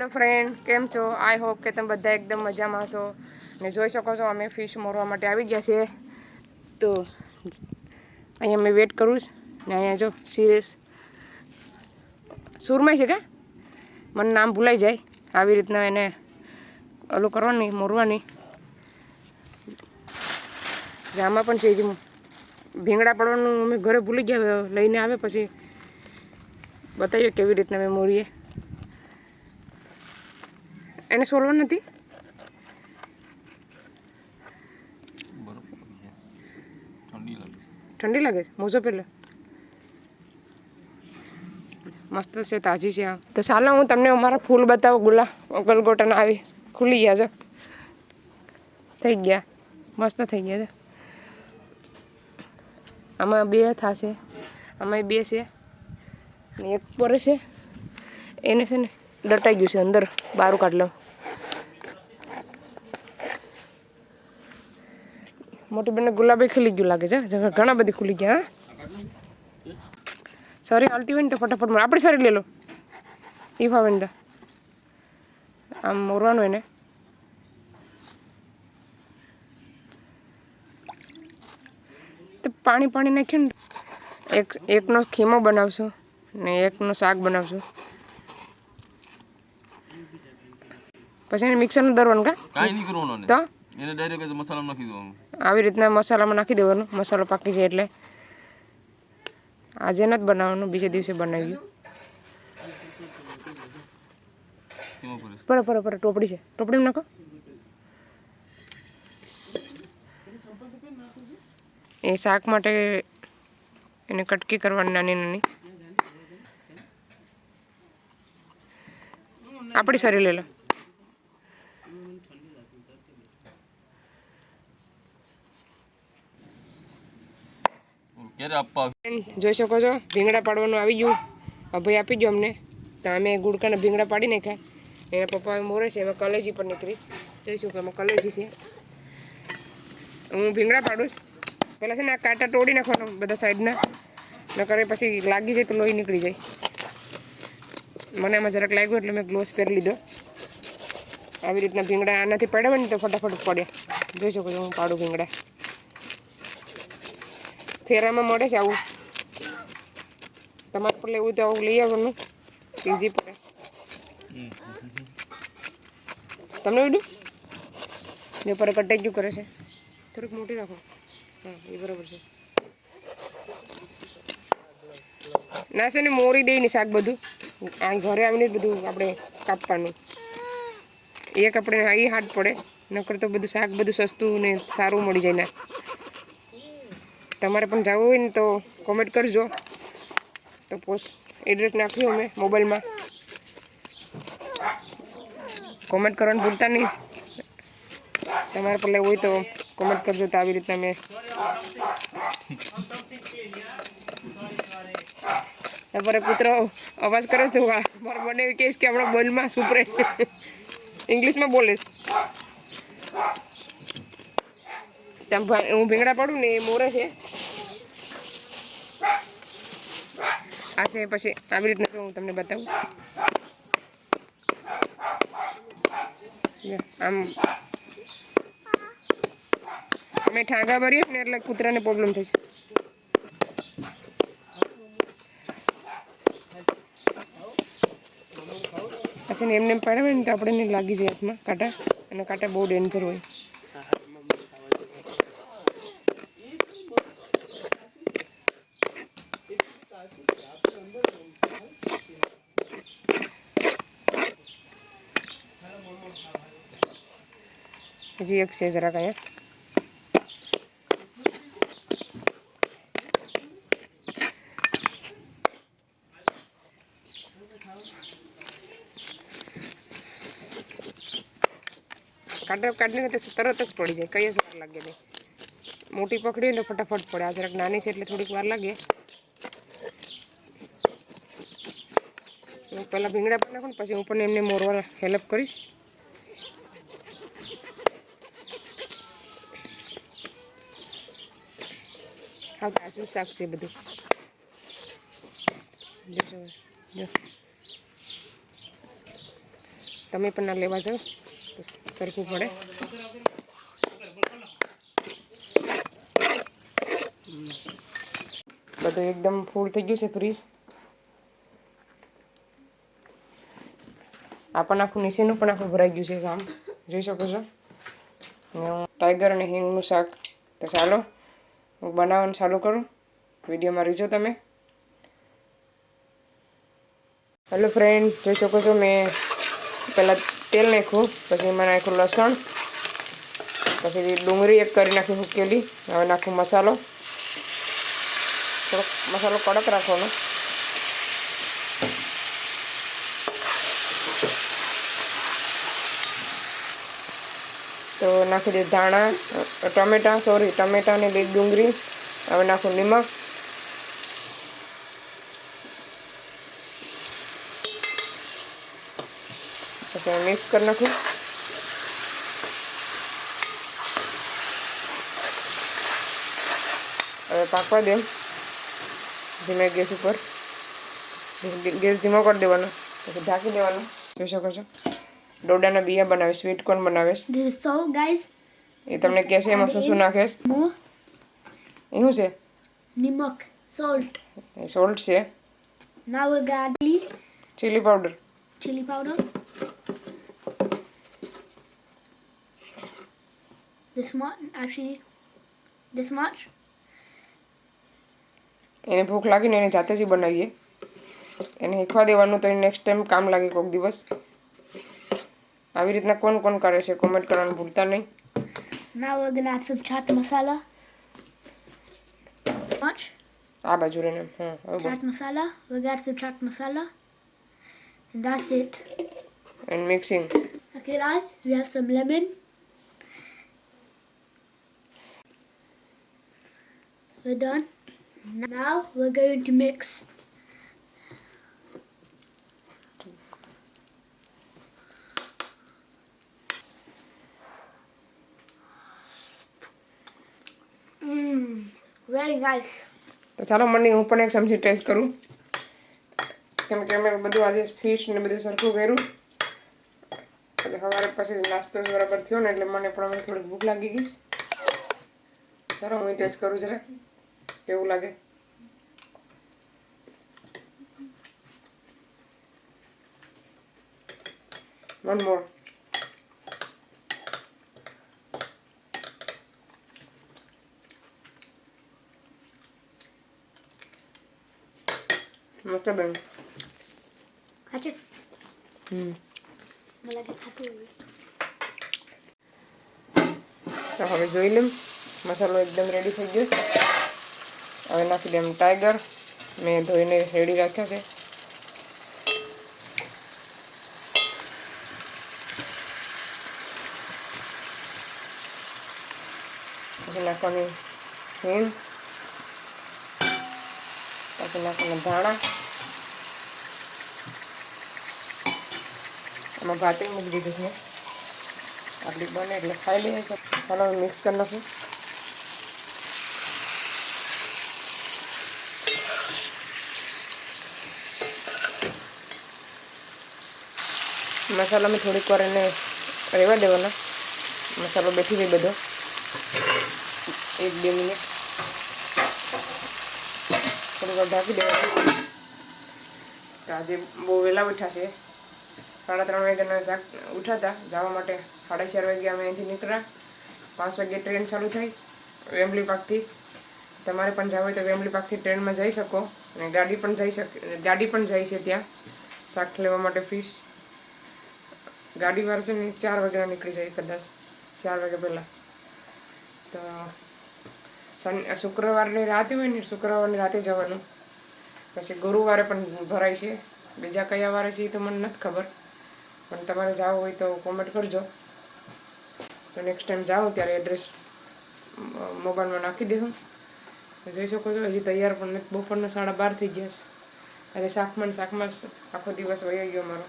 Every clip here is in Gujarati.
હેલો ફ્રેન્ડ કેમ છો? આઈ હોપ કે તમે બધા એકદમ મજામાં છો ને જોઈ શકો છો, અમે ફિશ મોરવા માટે આવી ગયા છીએ. તો અહીંયા મેં વેટ કરું છું. ને અહીંયા જો સિરિયસ સુરમાય છે કે? મને નામ ભૂલાઈ જાય. આવી રીતના એને ઓલું કરવાની, મોરવાની. આમાં પણ છે, જે ભીંગડા પડવાનું અમે ઘરે ભૂલી ગયા, લઈને આવે પછી. બતાવીએ કેવી રીતના અમે મોરીએ. એને સોલવા નથી? છે ઠંડી લાગે છે. મોજો પહેલો મસ્ત છે, તાજી છે આ. તો ચાલો, હું તમને અમારા ફૂલ બતાવું. ગુલા ગલગોટન આવી ખુલી ગયા છે. થઈ ગયા. મસ્ત થઈ ગયા છે. આમાં બે થશે. આમાં બે છે. ને એક પર છે. એને છે ને દટાઈ ગયું છે અંદર. બારું કાઢ લઉં. મોટી બેનને ગુલાબે ખીલી ગયું લાગે છે. ઘણા બધી ખુલી ગયા સોરી હાલતી હોય ને તો ફટાફટ મળે આપણે સરી લઈ લો. એ ફાવે ને આમ મોરવાનું એને તો પાણી પાણી નાખ્યું ને એક એકનો ખીમો બનાવશું ને એકનો શાક બનાવશું. પછી એને મિક્સરનું દરવાનું કા? કાંઈ નહીં કરવાનું તો? એને ડાયરેક્ટ મસાલામાં નાખી દેવાનું. આવી રીતના મસાલામાં નાખી દેવાનું. મસાલો પાકી જાય એટલે. આજે નથી બનાવવાનું, બીજે દિવસે બનાવ્યું પર પર પર ટોપડી છે. ટોપડીમાં નાખો. એ શાક માટે એને કટકી કરવાની નાની નાની. આપણી સારી લઈ લો. જોઈ શકો છો, ભીંગડા પાડવાનું આવી ગયું. અભય આપી ગયો અમને. તો અમે ગુડકાના ભીંગડા પાડી નાખ્યા. એના પપ્પા મોરે છે, એમાં કલેજી પર નીકળીશ જોઈશું કે એમાં કલેજી છે. હું ભીંગડા પાડું પહેલાં છે ને, આ કાંટા તોડી નાખવાનો બધા સાઈડના. નકર કરે પછી લાગી જાય તો લોહી નીકળી જાય. મને આમાં જરાક લાગ્યું એટલે મેં ગ્લોવ્સ પહેરી લીધો. આવી રીતના ભીંગડા આનાથી પડે ને તો ફટાફટ પડે. જોઈ શકો છો, હું પાડું ભીંગડા. ફેરામાં મળે છે આવું. તમારે પણ લેવું તો આવું લઈ આવવાનું ઇઝી પડે તમને વિડું ને પર કટાઈ ગયું કરે છે. થોડીક મોટી રાખો. હા, એ બરાબર છે. ના છે ને, મોરી દઈ ને શાક બધું. આ ઘરે આવીને બધું આપણે કાપવાનું. એક આપણે એ હાથ પડે. નકર તો બધું શાક બધું સસ્તું ને સારું મળી જાય ના. તમારે પણ જવું હોય ને તો કોમેન્ટ કરજો. તો પોસ્ટ એડ્રેસ નાખ્યું અમે મોબાઈલમાં. કોમેન્ટ કરવાનું ભૂલતા નહીં. તમારે પણ લેવું હોય તો કોમેન્ટ કરજો તો આવી રીતના મેં. તમારે પુત્ર અવાજ કરે છે તો મારા મને એવી કહીશ કે હમણાં બોલમાં સુપરે. ઇંગ્લિશમાં બોલીશ ત્યાં હું ભીંગડા પાડું ને એ મોરે છે. આ પછી આવી રીતના હું તમને બતાવું. આમ. અમે ઠાંગા ભરીએ ને એટલે કૂતરાને પ્રોબ્લેમ થશે પછી એમને એમ પાડે ને તો આપણે લાગી જાય હાથમાં કાંટા, અને કાંટા બહુ ડેન્જર હોય. હજી એક છે જરાક અહીંયા કાઢે કાઢીને તો તરત જ પડી જાય કઈ જ વાર લાગે નહીં મોટી પકડી હોય તો ફટાફટ પડે આ જરાક નાની છે એટલે થોડીક વાર લાગે પહેલાં ભીંગડા પણ નાખું ને પછી હું પણ એમને મોરવા હેલ્પ કરીશ હા તાજું શાક છે બધું? જો તમે પણ ના લેવા જાઓ. સરખું પડે. બધું એકદમ ફૂલ થઈ ગયું છે ફ્રીજ આ પણ આખું નીચેનું પણ આખું ભરાઈ ગયું છે, સામ. જોઈ શકો છો? ટાઈગર અને હિંગનું શાક. તો ચાલો. હું બનાવવાનું ચાલુ કરું. વિડીયોમાં રહીજો તમે. હેલો ફ્રેન્ડ જોઈ શકો છો મેં પહેલાં તેલ નાખ્યું, પછી એમાં નાખ્યું લસણ, પછી ડુંગળી એક કરી નાખી હુકેલી હવે નાખું મસાલો. થોડોક મસાલો કડક રાખવાનો. તો નાખી દે ધાણા, ટમેટાં, સોરી, ટમેટાં અને બે ડુંગળી. હવે નાખું નિમક. પછી મિક્સ કરી નાખું. હવે પાકવા દે ધીમે ગેસ ઉપર. ગેસ ધીમો કરી દેવાનો. પછી ઢાંકી દેવાનું. જોઈ શકો છો? ડોડાના બિયા બનાવે સ્વીટ કોર્ન બનાવે This is salt, એ તમને કહેશે એમાં શું શું નાખે એ શું છે? નિમક સોલ્ટ એ સોલ્ટ છે. Now garlic chilli powder chilli powder. This much, actually, this much. એને ભૂખ લાગીને એને જાતે જ બનાવીએ. એને શીખવા દેવાનું તો નેક્સ્ટ ટાઈમ કામ લાગે કોઈક દિવસ. આવી રીતના કોણ કોણ કરે છે કોમેન્ટ કરવાનું ભૂલતા નહીં Now we're gonna add some chaat masala. Much આ બાજુ રહીને હા હવે બોલ chaat masala. We're gonna add some chaat masala, and that's it. And mixing Okay, guys, we have some lemon. We're done. Now we're going to mix. તો ચાલો, મને, હું પણ એક ચમચી ટેસ્ટ કરું. કેમ કે અમે બધું આજે ફિશ ને બધું સરખું કર્યું. પછી સવારે પછી નાસ્તો બરાબર થયો ને, એટલે મને પણ હવે થોડીક ભૂખ લાગી ગઈ ચાલો, હું ટેસ્ટ કરું જરા. કેવું લાગે? One મોર મસ્ત બન્યું Gotcha. Hmm like it happy. તો હવે જોઈ લઉં મસાલો એકદમ રેડી થઈ ગયો હવે નાખી દઉં ટાઈગર મેં ધોઈને રેડી રાખ્યા છે પછી નાખવાની હિંગ પછી નાખીને ધાણા. આમાં ભાતી મૂકી દીધું છે. આપણી બને એટલે ખાઈ લઈએ તો ચાલો મિક્સ કરી નાખું. મસાલામાં થોડીક વાર એને રહેવા દેવાના. મસાલો બેઠી જાય બધો. એક, બે મિનિટ. થોડીક વાર ઢાંકી દેવાનું આજે બહુ વહેલા ઉઠ્યા છે. સાડા ત્રણ વાગ્યાના શાક ઉઠાતા જવા માટે સાડા ચાર વાગ્યા અમે અહીંથી નીકળ્યા. પાંચ વાગે ટ્રેન ચાલુ થઈ વેમ્બલી પાકથી. તમારે પણ જવું હોય તો વેમ્બલી પાકથી ટ્રેનમાં જઈ શકો. અને ગાડી પણ જઈ શકે, ગાડી પણ જાય છે ત્યાં. શાક લેવા માટે ફિશ. ગાડીવાળા છે ને ચાર વાગ્યા નીકળી જાય કદાચ. ચાર વાગ્યા પહેલાં. તો શુક્રવારની રાતે હોય ને શુક્રવારની રાતે જવાનું. પછી ગુરુવારે પણ ભરાય છે. બીજા કયા વારે છે એ તો મને નથી ખબર. પણ તમારે જવું હોય તો કોમેન્ટ કરજો. તો નેક્સ્ટ ટાઈમ જાઓ ત્યારે એડ્રેસ મોબાઈલમાં નાખી દેવું જોઈ શકો છો, હજી તૈયાર પણ નથી. બપોરના સાડા બાર થઈ ગયા છે. આજે શાકમાં શાકમાં આખો દિવસ વહી ગયો મારો.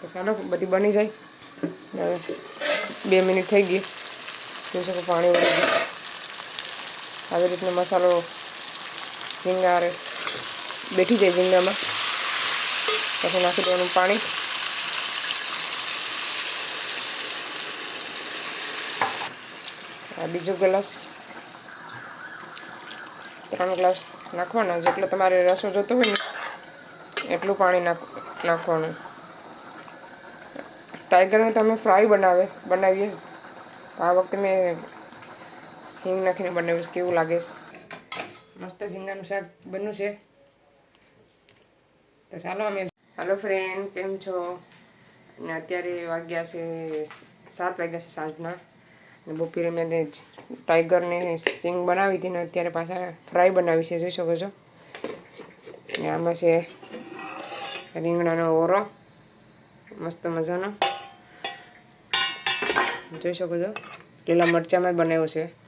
તો ચાલો, બધી બની જાય. બે મિનિટ થઈ ગઈ. જોઈ શકો પાણી વળી ગયું. આવી રીતનો મસાલો ઝીંગા બેઠી જાય ઝીંગામાં પછી નાખી દેવાનું પાણી. આ બીજો ગ્લાસ. ત્રણ ગ્લાસ નાખવાના, જેટલો તમારે રસો જોતો હોય ને, એટલું પાણી નાખ, નાખવાનું. ટાઈગરને તમે ફ્રાય બનાવે, બનાવીએ આ વખતે મેં હિંગ નાખીને બનાવ્યું છે કેવું લાગે છે મસ્ત ઝીંગાનું શાક બન્યું છે તો ચાલો અમે હાલો ફ્રેન્ડ કેમ છો અને અત્યારે વાગ્યા છે સાત વાગ્યા છે સાંજના અને બપોરે મેં ટાઈગરની સિંગ બનાવી હતી ને અત્યારે પાછા ફ્રાય બનાવી છે જોઈ શકો છો અને આમાં છે રીંગણાનો ઓરો મસ્ત મજાનો જોઈ શકો છો લીલા મરચાંમાં બનાવ્યો છે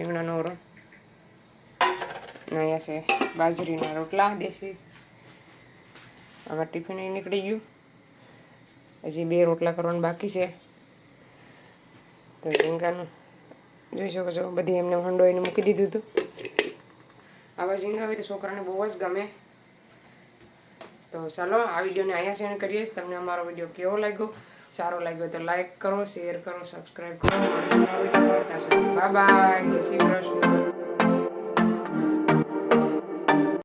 રીંગણાનો ઓરો અને અહીંયા છે બાજરીના રોટલા, દેશી. આમાં ટિફિન નીકળી ગયું. હજી બે રોટલા કરવાના બાકી છે. તો ઝીંગાનું જોઈ શકો છો, બધી એમને હંડો એને મૂકી દીધું હતું. આવા ઝીંગા હોય તો છોકરાને બહુ જ ગમે. તો ચાલો, આ વિડીયોને અહીંયા સેન્ડ કરીએ. તમને અમારો વીડિયો કેવો લાગ્યો? સારો લાગ્યો તો લાઈક કરો શેર કરો સબસ્ક્રાઈબ કરો. Bye bye